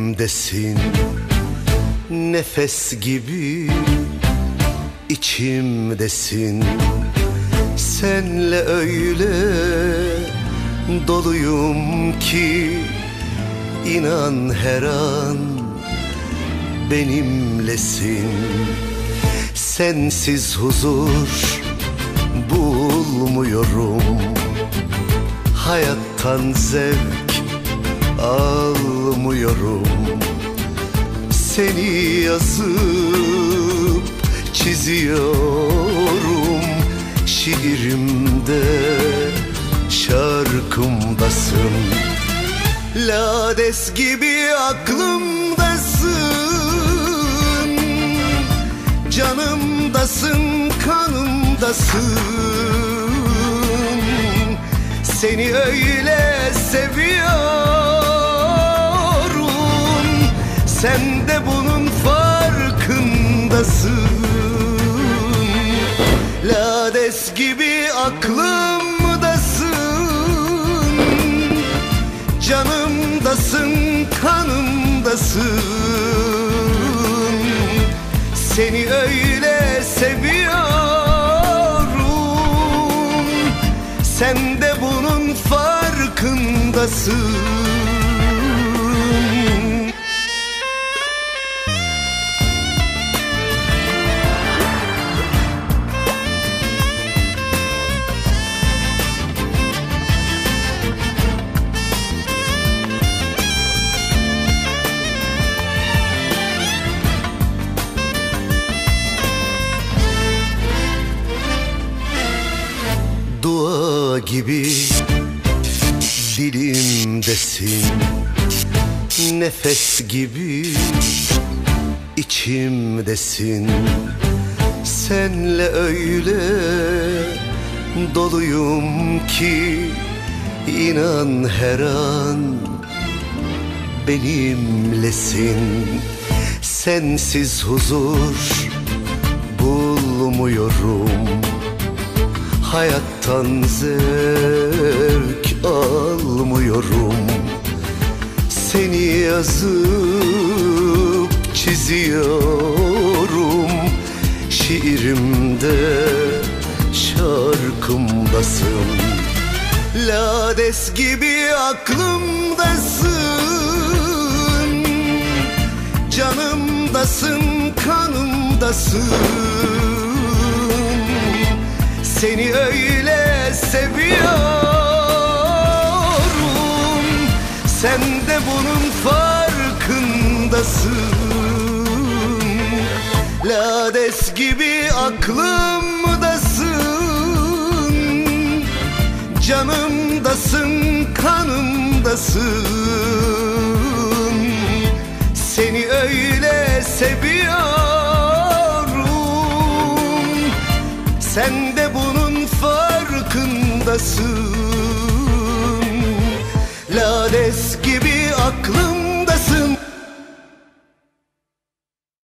İçimdesin. Nefes gibi içimdesin. Senle öyle doluyum ki inan her an benimlesin. Sensiz huzur bulmuyorum. Hayattan zevk almıyorum Seni yazıp çiziyorum. Şiirimde şarkımdasın. Lades gibi aklımdasın. Canımdasın, kanımdasın Seni öyle seviyorum. Sen de bunun farkındasın. Lades gibi aklımdasın. Canımdasın, kanımdasın. Seni öyle seviyorum Sen de bunun farkındasın gibi dilimdesin. Nefes gibi içimdesin. Senle öyle doluyum ki inan her an benimlesin. Sensiz huzur bulmuyorum Hayattan zevk almıyorum. Seni yazıp çiziyorum. Şiirimde şarkımdasın. Lades gibi aklımdasın. Canımdasın, kanımdasın seni öyle seviyorum. Sen de bunun farkındasın. Lades gibi aklımdasın. Canımdasın, kanımdasın. Seni öyle seviyorum yanındasın